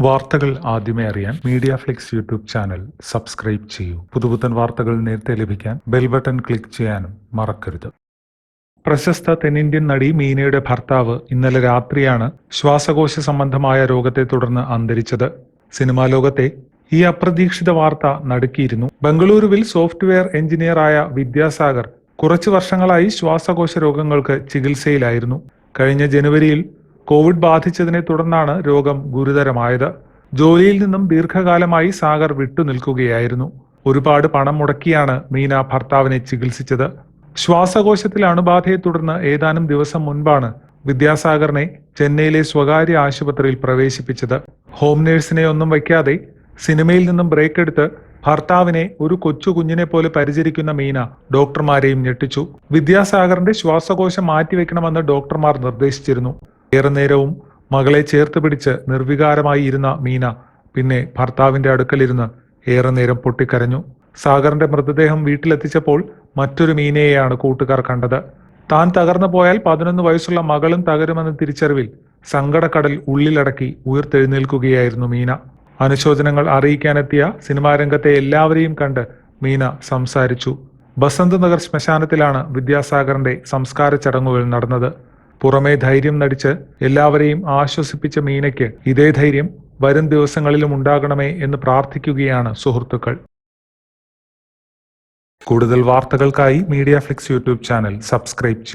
വാർത്തകൾ ആദ്യമേ അറിയാൻ media flix YouTube channel subscribe ചെയ്യൂ. പുതുപുത്തൻ വാർത്തകൾ നേരത്തെ ലഭിക്കാൻ ബെൽ ബട്ടൺ ക്ലിക്ക് ചെയ്യാനും മറക്കരുത്. പ്രശസ്ത തെന്നിന്ത്യൻ നടി മീനയുടെ ഭർത്താവ് ഇന്നലെ രാത്രിയാണ് ശ്വാസകോശ സംബന്ധമായ രോഗത്തെ തുടർന്ന് അന്തരിച്ചത്. സിനിമാ ലോകത്തെ ഈ അപ്രതീക്ഷിത വാർത്ത നടുക്കിയിരുന്നു. ബംഗളൂരുവിൽ സോഫ്റ്റ്വെയർ എഞ്ചിനീയറായ വിദ്യാസാഗർ കുറച്ചു വർഷങ്ങളായി ശ്വാസകോശ രോഗങ്ങൾക്ക് ചികിത്സയിലായിരുന്നു. കഴിഞ്ഞ ജനുവരിയിൽ കോവിഡ് ബാധിച്ചതിനെ തുടർന്നാണ് രോഗം ഗുരുതരമായത്. ജോലിയിൽ നിന്നും ദീർഘകാലമായി സാഗർ വിട്ടുനിൽക്കുകയായിരുന്നു ഒരുപാട് പണം മുടക്കിയാണ് മീന ഭർത്താവിനെ ചികിത്സിച്ചത്. ശ്വാസകോശത്തിൽ അണുബാധയെ തുടർന്ന് ഏതാനും ദിവസം മുൻപാണ് വിദ്യാസാഗറിനെ ചെന്നൈയിലെ സ്വകാര്യ ആശുപത്രിയിൽ പ്രവേശിപ്പിച്ചത്. ഹോം നേഴ്സിനെ ഒന്നും വയ്ക്കാതെ സിനിമയിൽ നിന്നും ബ്രേക്ക് എടുത്ത് ഭർത്താവിനെ ഒരു കൊച്ചു കുഞ്ഞിനെ പോലെ പരിചരിക്കുന്ന മീന ഡോക്ടർമാരെയും ഞെട്ടിച്ചു. വിദ്യാസാഗറിന്റെ ശ്വാസകോശം മാറ്റിവെക്കണമെന്ന് ഡോക്ടർമാർ നിർദ്ദേശിച്ചിരുന്നു. ഏറെ നേരവും മകളെ ചേർത്ത് പിടിച്ച് നിർവികാരമായി ഇരുന്ന മീന പിന്നെ ഭർത്താവിന്റെ അടുക്കലിരുന്ന് ഏറെ നേരം പൊട്ടിക്കരഞ്ഞു. സാഗറിന്റെ മൃതദേഹം വീട്ടിലെത്തിച്ചപ്പോൾ മറ്റൊരു മീനയെയാണ് കൂട്ടുകാർ കണ്ടത്. താൻ തകർന്നു പോയാൽ പതിനൊന്ന് വയസ്സുള്ള മകളും തകരുമെന്ന തിരിച്ചറിവിൽ സങ്കടക്കടൽ ഉള്ളിലടക്കി ഉയർത്തെഴുന്നേൽക്കുകയായിരുന്നു മീന. അനുശോചനങ്ങൾ അറിയിക്കാനെത്തിയ സിനിമാ രംഗത്തെ എല്ലാവരെയും കണ്ട് മീന സംസാരിച്ചു. ബസന്ത് നഗർ ശ്മശാനത്തിലാണ് വിദ്യാസാഗറിന്റെ സംസ്കാര ചടങ്ങുകൾ നടന്നത്. പുറമേ ധൈര്യം നടിച്ച് എല്ലാവരെയും ആശ്വസിപ്പിച്ച മീനയ്ക്ക് ഇതേ ധൈര്യം വരും ദിവസങ്ങളിലും ഉണ്ടാകണമേ എന്ന് പ്രാർത്ഥിക്കുകയാണ് സുഹൃത്തുക്കൾ. കൂടുതൽ വാർത്തകൾക്കായി media flix YouTube channel subscribe ചെയ്യും.